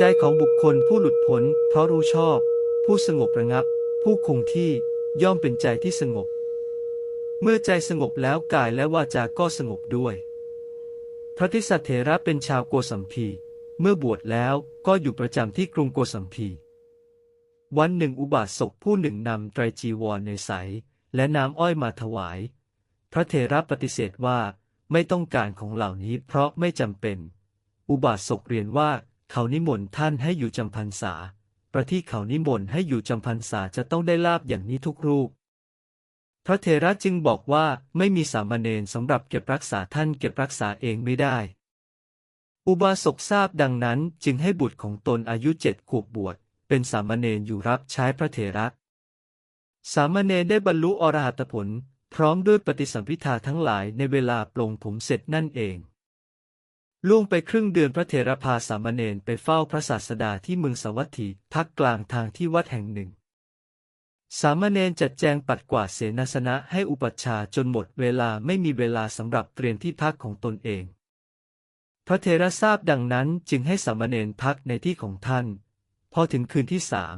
ใจของบุคคลผู้หลุดพ้นเพราะรู้ชอบ ผู้สงบระงับ ผู้คงที่ย่อมเป็นใจที่สงบ เมื่อใจสงบแล้วกายและวาจาก็สงบด้วย พระทิสัตเถระเป็นชาวโกสัมพีเมื่อบวชแล้วก็อยู่ประจำที่กรุงโกสัมพีวันหนึ่งอุบาสกผู้หนึ่งนำไตรจีวรในใสและน้ำอ้อยมาถวาย พระเถระปฏิเสธว่าไม่ต้องการของเหล่านี้เพราะไม่จำเป็น อุบาสกเรียนว่า เขานิมนต์ท่านให้อยู่จำพรรษา ประที่เขานิมนต์ให้อยู่จำพรรษาจะต้องได้ลาบอย่างนี้ทุกรูป พระเถระจึงบอกว่าไม่มีสามเณรสำหรับเก็บรักษาท่านเก็บรักษาเองไม่ได้ อุบาสกทราบดังนั้นจึงให้บุตรของตนอายุเจ็ดขวบบวช เป็นสามเณรอยู่รับใช้พระเถระ สามเณรได้บรรลุอรหัตผล พร้อมด้วยปฏิสัมพิทาทั้งหลายในเวลาปลงผมเสร็จนั่นเอง ล่วงไปครึ่งเดือนพระเถรพาสามเณรไปเฝ้าพระศาสดาที่เมืองสวัตถีพักกลางทางที่วัดแห่งหนึ่ง สามเณรจัดแจงปัดกวาดเสนาสนะให้อุปัชฌาย์จนหมดเวลาไม่มีเวลาสำหรับเตรียมที่พักของตนเอง พระเถระทราบดังนั้นจึงให้สามเณรพักในที่ของท่าน พอถึงคืนที่สาม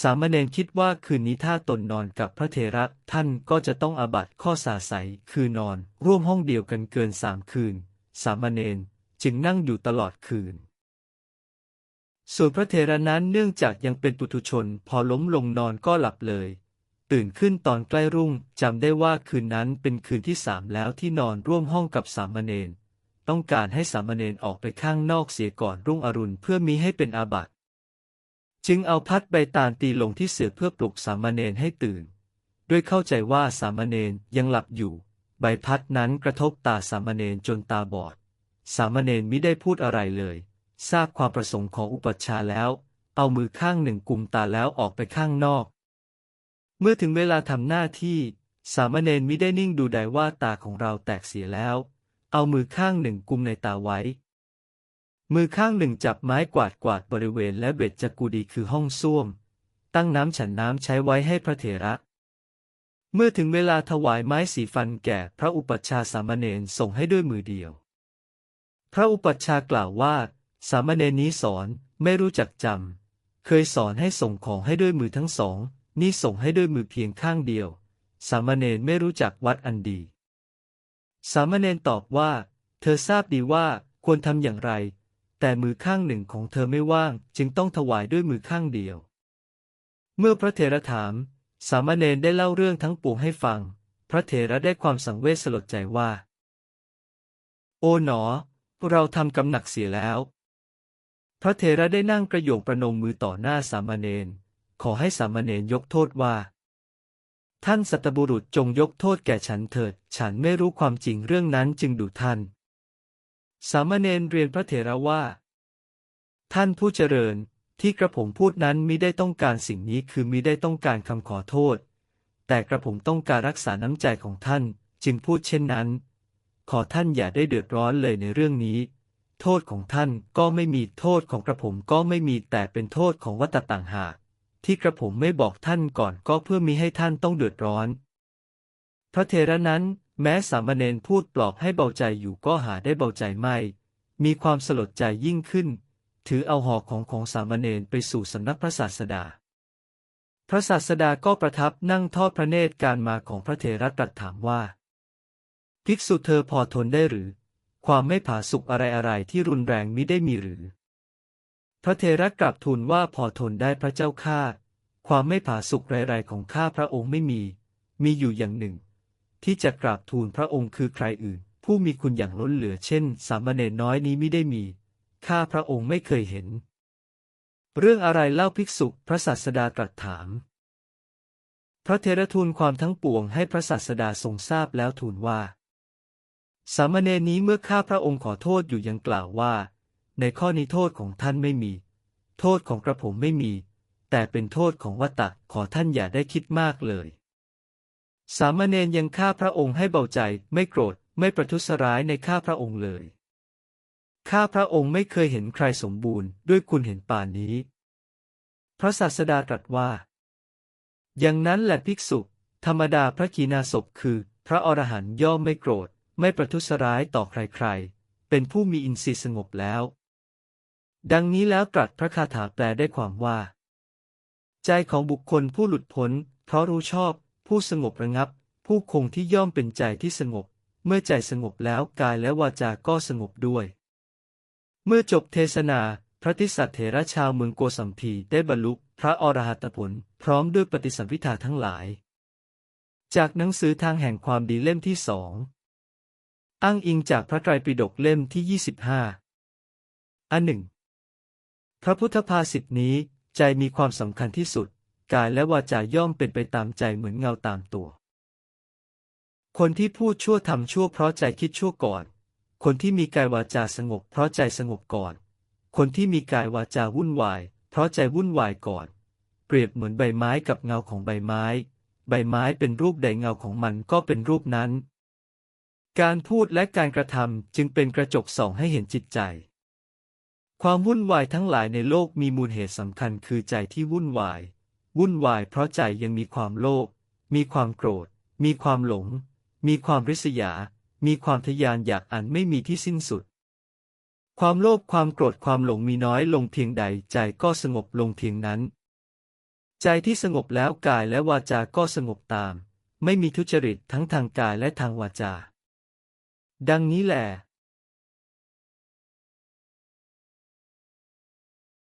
สามเณรคิดว่าคืนนี้ถ้าตนนอนกับพระเถระท่านก็จะต้องอาบัติข้อสาใสยคือนอน ร่วมห้องเดียวกันเกินสามคืน สามเณร จึงนั่งอยู่ตลอดคืน ส่วนพระเถระนั้นเนื่องจากยังเป็นปุถุชน พอล้มลงนอนก็หลับเลย ตื่นขึ้นตอนใกล้รุ่งจำได้ว่าคืนนั้นเป็นคืนที่สามแล้วที่นอนร่วมห้องกับสามเณรต้องการให้สามเณรออกไปข้างนอกเสียก่อนรุ่งอรุณเพื่อมิให้เป็นอาบัติจึงเอาพัดใบตาลตีลงที่เสือเพื่อปลุกสามเณรให้ตื่น ด้วยเข้าใจว่าสามเณรยังหลับอยู่ ใบพัดนั้นกระทบตาสามเณรจนตาบอด สามเณรมิได้พูดอะไรเลย ทราบความประสงค์ของอุปัชฌาย์แล้ว เอามือข้างหนึ่งกุมตาแล้วออกไปข้างนอก เมื่อถึงเวลาทำหน้าที่ สามเณรมิได้นิ่งดูใดว่าตาของเราแตกเสียแล้ว เอามือข้างหนึ่งกุมในตาไว้ มือข้างหนึ่งจับไม้กวาดกวาดบริเวณและเบ็ดจักกูดีคือห้องส้วม ตั้งน้ำฉันน้ำใช้ไว้ให้พระเถระเมื่อถึงเวลาถวายไม้สีฟันแก่พระอุปัชฌาย์สามเณรส่งให้ด้วยมือเดียว พระอุปัชฌาย์กล่าวว่า สามเณรนี้สอนไม่รู้จักจำ เคยสอนให้ส่งของให้ด้วยมือทั้งสอง นี่ส่งให้ด้วยมือเพียงข้างเดียว สามเณรไม่รู้จักวัดอันดี สามเณรตอบว่า เธอทราบดีว่าควรทำอย่างไร แต่มือข้างหนึ่งของเธอไม่ว่าง จึงต้องถวายด้วยมือข้างเดียว เมื่อพระเถระถาม สามเณรได้เล่าเรื่องทั้งปวงให้ฟัง พระเถระได้ความสังเวชสลดใจว่า โอ๋หนอ เราทำกำหนักเสียแล้ว พระเถระได้นั่งกระโยงประนมมือต่อหน้าสามเณร ขอให้สามเณรยกโทษว่า ท่านสัตบุรุษจงยกโทษแก่ฉันเถิด ฉันไม่รู้ความจริงเรื่องนั้นจึงดุท่าน สามเณรเรียนพระเถระว่า ท่านผู้เจริญที่กระผมพูดนั้นมิได้ต้องการสิ่งนี้คือมิได้ต้องการคำขอโทษ แต่กระผมต้องการรักษาน้ำใจของท่าน จึงพูดเช่นนั้น ขอท่านอย่าได้เดือดร้อนเลยในเรื่องนี้ โทษของท่านก็ไม่มีโทษของกระผมก็ไม่มีแต่เป็นโทษของวัตตะต่างหาก ที่กระผมไม่บอกท่านก่อนก็เพื่อมิให้ท่านต้องเดือดร้อน พระเถระนั้นแม้สามเณรพูดปลอบให้เบาใจอยู่ก็หาได้เบาใจไม่ มีความสลดใจยิ่งขึ้น ถือเอาหอกของของสามเณรไปสู่สำนักพระศาสดา พระศาสดาก็ประทับนั่งทอดพระเนตรการมาของพระเถระตรัสถามว่า ภิกษุเธอพอทนได้หรือ ความไม่ผาสุกอะไรอะไรที่รุนแรงมิได้มีหรือ พระเถระกลับทูลว่าพอทนได้พระเจ้าข้าความไม่ผาสุกไรๆของข้าพระองค์ไม่มี มีอยู่อย่างหนึ่ง ที่จะกราบทูลพระองค์คือใครอื่น ผู้มีคุณอย่างล้นเหลือเช่น สามเณรน้อยนี้มิได้มี ข้าพระองค์ไม่เคยเห็น เรื่องอะไรเล่าภิกษุพระศาสดาตรัสถาม พระเทระทูลความทั้งปวงให้พระศาสดาทรงทราบแล้วทูลว่า สามเณรนี้เมื่อข้าพระองค์ขอโทษอยู่ยังกล่าวว่า ในข้อนี้โทษของท่านไม่มี โทษของกระผมไม่มี แต่เป็นโทษของวัตตะขอท่านอย่าได้คิดมากเลย สามเณรยังข้าพระองค์ให้เบาใจไม่โกรธไม่ประทุษร้ายในข้าพระองค์เลย ข้าพระองค์ไม่เคยเห็นใครสมบูรณ์ด้วยคุณเห็นป่านนี้ พระศาสดาตรัสว่า อย่างนั้นแหละภิกษุ ธรรมดาพระกีนาศพคือ พระอรหันต์ย่อมไม่โกรธ ไม่ประทุษร้ายต่อใครๆ เป็นผู้มีอินทรีย์สงบแล้ว ดังนี้แล้วตรัสพระคาถาแปลได้ความว่า ใจของบุคคลผู้หลุดพ้น เพราะรู้ชอบ ผู้สงบระงับ ผู้คงที่ย่อมเป็นใจที่สงบ เมื่อใจสงบแล้วกายและวาจาก็สงบด้วย เมื่อจบเทศนาพระติสสัตเถระชาวเมืองโกสัมพีได้บรรลุพระอรหัตผล พร้อมด้วยปฏิสัมพิธาทั้งหลาย จากหนังสือทางแห่งความดีเล่มที่สอง อ้างอิงจากพระไตรปิฎกเล่มที่ 25 อันหนึ่ง พระพุทธภาษิตนี้ ใจมีความสำคัญที่สุด กายและวาจาย่อมเป็นไปตามใจเหมือนเงาตามตัว คนที่พูดชั่วทำชั่วเพราะใจคิดชั่วก่อน คนที่มีกายวาจาสงบเพราะใจสงบก่อน คนที่มีกายวาจาวุ่นวาย เพราะใจวุ่นวายก่อน เปรียบเหมือนใบไม้กับเงาของใบไม้ ใบไม้เป็นรูปใดเงาของมันก็เป็นรูปนั้น การพูดและการกระทำจึงเป็นกระจกส่องให้เห็นจิตใจ ความวุ่นวายทั้งหลายในโลกมีมูลเหตุสำคัญคือใจที่วุ่นวาย วุ่นวายเพราะใจยังมีความโลภ มีความโกรธ มีความหลง มีความริษยา มีความทะยานอยากอันไม่มีที่สิ้นสุด ความโลภ ความโกรธ ความหลงมีน้อยลงเพียงใดใจก็สงบลงเพียงนั้น ใจที่สงบแล้วกายและวาจาก็สงบตาม ไม่มีทุจริตทั้งทางกายและทางวาจา ดังนี้แหละ